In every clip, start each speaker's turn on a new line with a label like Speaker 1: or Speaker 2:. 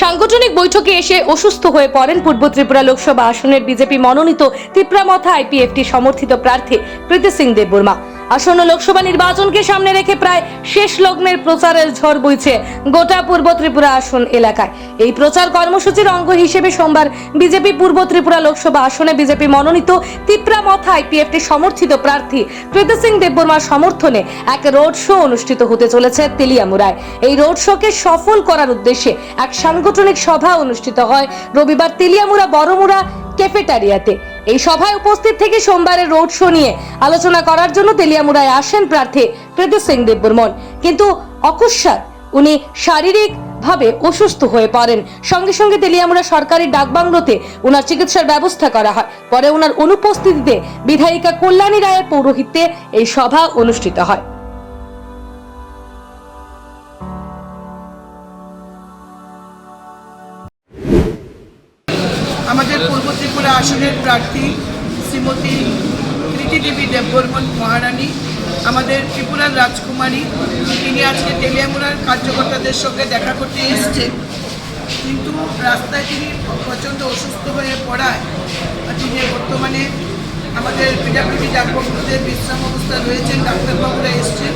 Speaker 1: সাংগঠনিক বৈঠকে এসে অসুস্থ হয়ে পড়েন পূর্ব ত্রিপুরা লোকসভা আসনের বিজেপি মনোনীত তিপ্রামথা আইপিএফটি সমর্থিত প্রার্থী প্রীতি সিং দেববর্মা। আসন্ন লোকসভা নির্বাচনকে সামনে রেখে প্রায় শেষ লগ্নের প্রচারের ঝড় বইছে গোটা পূর্ব ত্রিপুরা আসন এলাকায়। এই প্রচার কর্মসূচির অঙ্গ হিসেবে সোমবার বিজেপি পূর্ব ত্রিপুরা লোকসভা আসনে বিজেপি মনোনীত তিপ্রা তিপ্রামথা আইপিএফটি সমর্থিত প্রার্থী প্রীতি সিং দেববর্মার সমর্থনে এক রোড শো অনুষ্ঠিত হতে চলেছে তেলিয়ামুড়ায়। এই রোড শোকে সফল করার উদ্দেশ্যে এক সাংগঠনিক সভা অনুষ্ঠিত হয় রবিবার তেলিয়ামুড়া বড়মুড়া ক্যাফেটারিয়াতে। এই সভায় উপস্থিত থেকে সোমবারের রোড শো নিয়ে আলোচনা করার জন্য তেলিয়ামুড়ায় আসেন প্রার্থী প্রীতি সিং দেববর্মন। কিন্তু অকস্মাৎ উনি শারীরিক ভাবে অসুস্থ হয়ে পড়েন। সঙ্গে সঙ্গে তেলিয়ামুড়া সরকারি ডাকবাংলোতে ওনার চিকিৎসার ব্যবস্থা করা হয়। পরে ওনার অনুপস্থিতিতে বিধায়িকা কল্যাণী রায়ের পৌরোহিত্যে এই সভা অনুষ্ঠিত হয়।
Speaker 2: আমাদের পূর্ব ত্রিপুরা আসনের প্রার্থী শ্রীমতী কৃতি দেবী দেববর্মন মহারানী, আমাদের ত্রিপুরার রাজকুমারী, তিনি আজকে তেলিয়ামুড়ার কার্যকর্তাদের সঙ্গে দেখা করতে এসেছেন কিন্তু রাস্তায় তিনি প্রচণ্ড অসুস্থ হয়ে পড়ায় তিনি বর্তমানে আমাদের পিডাব্লিউডি ডাক্তারবাবুতে বিশ্রাম অবস্থায় রয়েছেন, ডাক্তারবাবুরা এসছেন,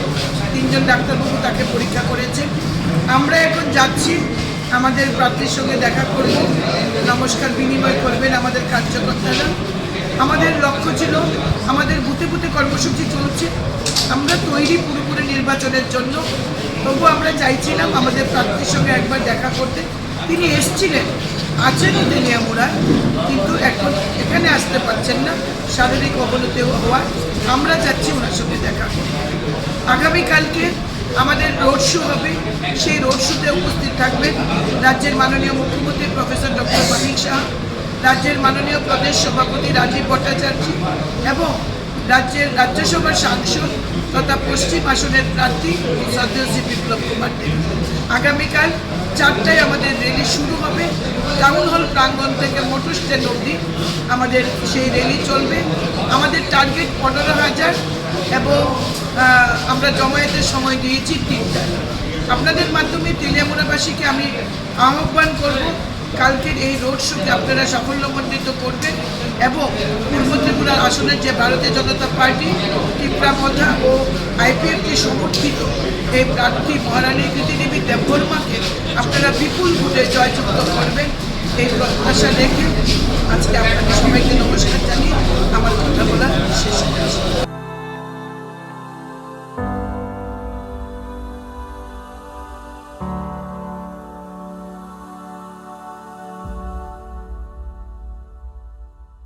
Speaker 2: তিনজন ডাক্তারবাবু তাকে পরীক্ষা করেছেন। আমরা এখন যাচ্ছি, আমাদের প্রার্থীর সঙ্গে দেখা করব। নমস্কার বিনিময় করবেন আমাদের কার্যকর্তারা। আমাদের লক্ষ্য ছিল আমাদের বুথে বুথে কর্মসূচি চলছে। আমরা তৈরি পুরোপুরি নির্বাচনের জন্য। তবু আমরা চাইছিলাম আমাদের প্রার্থীর সঙ্গে একবার দেখা করতে। তিনি এসছিলেন, আছেন তেলিয়ামুড়ায় কিন্তু এখন এখানে আসতে পারছেন না। শারীরিক অবনতি হওয়ায় আমরা যাচ্ছি ওনার সঙ্গে দেখা করতে। আগামীকালকে আমাদের রোড শো হবে। সেই রোড শোতে উপস্থিত থাকবেন রাজ্যের মাননীয় মুখ্যমন্ত্রী প্রফেসর ডক্টর মানিক শাহ, রাজ্যের মাননীয় প্রদেশ সভাপতি রাজীব ভট্টাচার্য এবং রাজ্যের রাজ্যসভার সাংসদ তথা পশ্চিম আসনের প্রার্থী সদ্যশ্রী বিপ্লব কুমার দেব। আগামীকাল চারটায় আমাদের র্যালি শুরু হবে। টাউন হল প্রাঙ্গণ থেকে মোটর স্ট্যান্ড আমাদের সেই র্যালি চলবে। আমাদের টার্গেট পনেরো হাজার আমরা জমায়েতের সময় দিয়েছি তিনটা আপনাদের মাধ্যমে তেলিয়ামুড়াবাসীকে আমি আহ্বান করব, কালকের এই রোড শোকে আপনারা সাফল্যমণ্ডিত করবেন এবং পূর্ব ত্রিপুরার আসনের যে ভারতীয় জনতা পার্টি, ত্রিপুরা মধা ও আইপিএফটি সমর্থিত এই প্রার্থী মহারানী কৃতিদেবী দেববর্মাকে আপনারা বিপুল ভোটে জয়যুক্ত করবেন। এই প্রত্যাশা রেখে আজকে আপনাদের সবাইকে নমস্কার জানিয়ে আমার কথা বলা শেষ